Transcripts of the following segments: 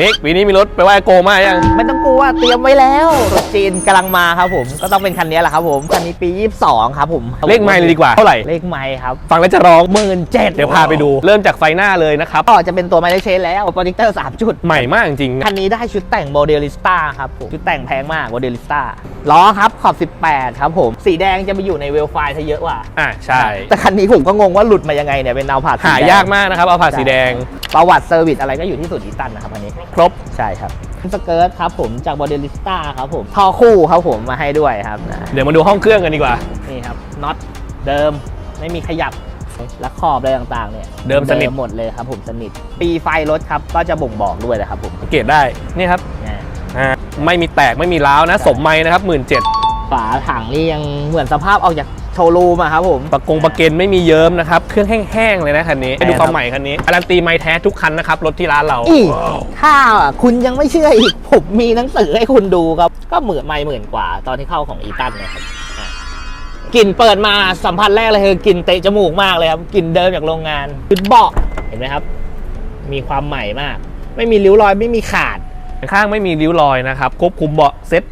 นิกปีนี้มีรถไปไหว้โกมายังไม่ต้องกลัวเตรียมไว้แล้วตรุษจีนกำลังมาครับผม ก็ต้องเป็นคันนี้แหละครับผม คันนี้ปี 22 ครับผมเลขไมล์เลยดีกว่าเท่าไหร่เลขไมล์ครับ ฟังแล้วจะร้องหมื่นเจ็ดเดี๋ยวพาไปดู เริ่มจากไฟหน้าเลยนะครับก็จะเป็นตัวไมล์เชนแล้วโปรดิกเตอร์3จุด ใหม่มากจริงๆคันนี้ได้ชุดแต่งโมเดลิสต้าครับผมชุดแต่งแพงมากโมเดลิสต้า ล้อครับขอบ 18 ครับผม สีแดงจะไปอยู่ในเวลไฟล์ซะเยอะกว่า อะใช่ แต่คันนี้ผมก็งงว่าหลุดมายังไงเนี่ยเป็นดาวผ่าสีหาแดงยากมากนะครับเอาผ่าสีแดง ประวัติเซอร์วิสอะไรก็อยู่ที่สุดอีตันนะครับอันนี้ ครบ ใช่ครับสเกิร์ตครับผมจากโมเดลิสต้าครับผมท่อคู่ครับผมมาให้ด้วยครับนะเดี๋ยวมาดูห้องเครื่องกันดีกว่า นี่ครับน็อตเดิมไม่มีขยับและขอบอะไรต่างๆเนี่ยเดิมสนิทหมดเลยครับผมสนิท ปีไฟรถครับก็จะบ่งบอกด้วยนะครับผมสังเกตได้นี่ครับเนี่ย อ่าไม่มีแตกไม่มีร้าวนะ สมไม้นะครับหมื่นเจ็ดฝาถังนี่ยังเหมือนสภาพออกจากโชว์รูมอะครับผมปะกงปะเกนไม่มีเยิ้มนะครับ เครื่องแห้งๆเลยนะคันนี้ไปดูความใหม่คันนี้การันตีไม้แท้ทุกคันนะครับ รถที่ร้านเรา อีกถ้าคุณยังไม่เชื่ออีก ผมมีหนังสือให้คุณดูครับ ก็หมื่นไม่หมื่นกว่า ตอนที่เข้าของอีตันเลยครับอะกลิ่นเปิดมาสัมผัสแรกเลยคือกลิ่นเตะจมูกมากเลยครับกลิ่นเดิมจากโรงงานคือเบาะเห็นไหมครับ มีความใหม่มาก ไม่มีริ้วรอยไม่มีขาด ข้างไม่มีริ้วรอยนะครับ ควบคุมเบาะเซ็ต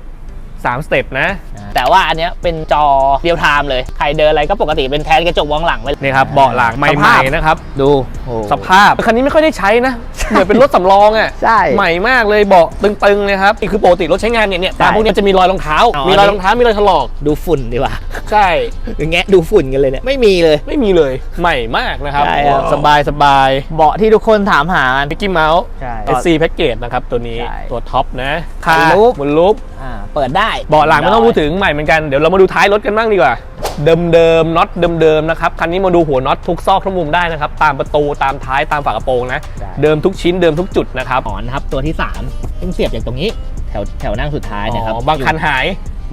3สเต็ปนะ แต่ว่าอันเนี้ยเป็นจอเรียลไทม์เลย ใครเดินอะไรก็ปกติเป็นแทนกระจกมองหลังไปนี่ครับเบาะหลังใหม่ๆนะครับ ดูโอ้สภาพ คันนี้ไม่ค่อยได้ใช้นะ เหมือนเป็นรถสำรองอะใช่ใหม่มากเลยเบาะตึงๆเลยครับนี่คือปกติรถใช้งานเนี่ยเนี่ยใช่ตามพวกเนี้ยจะมีรอยรองเท้าอ๋อมีรอยรองเท้ามีรอยถลอกดูฝุ่นดีกว่าใช่อย่างเงี้ยดูฝุ่นกันเลยเนี่ยไม่มีเลยไม่มีเลยใหม่มากนะครับใช่ครับสบายสบายเบาะที่ทุกคนถามหากันมิกกี้เมาส์ใช่ SC แพ็กเกจนะครับตัวนี้ใช่ตัวท็อปนะหมุนลูปหมุนลูปอ่า เปิดได้เบาะหลังไม่ต้องพูดถึงใหม่เหมือนกันเดี๋ยวเรามาดูท้ายรถกันบ้างดีกว่า เดิมๆน็อตเดิมๆนะครับคันนี้มาดูหัวน็อตทุกซอกทุกมุมได้นะครับตามประตูตามท้ายตามฝากระโปรงนะใช่เดิมทุกชิ้นเดิมทุกจุดนะครับหมอนครับตัวที่3ซึ่งเสียบจากตรงนี้แถวแถวนั่งสุดท้ายนะครับอ๋อบางคันหาย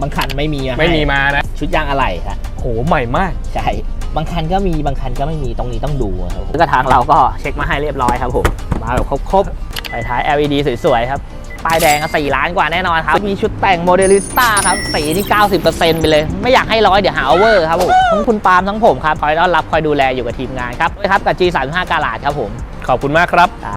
บางคันไม่มีาให้ไม่มีมานะชุดยางอะไหล่ฮะโหใหม่มากใช่บางคันก็มีบางคันก็ไม่มีตรงนี้ต้องดูครับผมแล้วก็ทางเราก็เช็คมาให้เรียบร้อยครับผมมาแบบครบๆไฟท้าย LED สวยๆครับ ป้ายแดงสี่ล้านกว่าแน่นอนครับ มีชุดแต่งโมเดลิสต้าครับ สีนี่ 90%ไปเลย ไม่อยากให้ร้อยเดี๋ยวหาโอเวอร์ครับผมทั้งคุณปาล์มทั้งผมครับ คอยต้อนรับคอยดูแลอยู่กับทีมงานครับด้วยครับกับ G35 กาลาดครับผม ขอบคุณมากครับ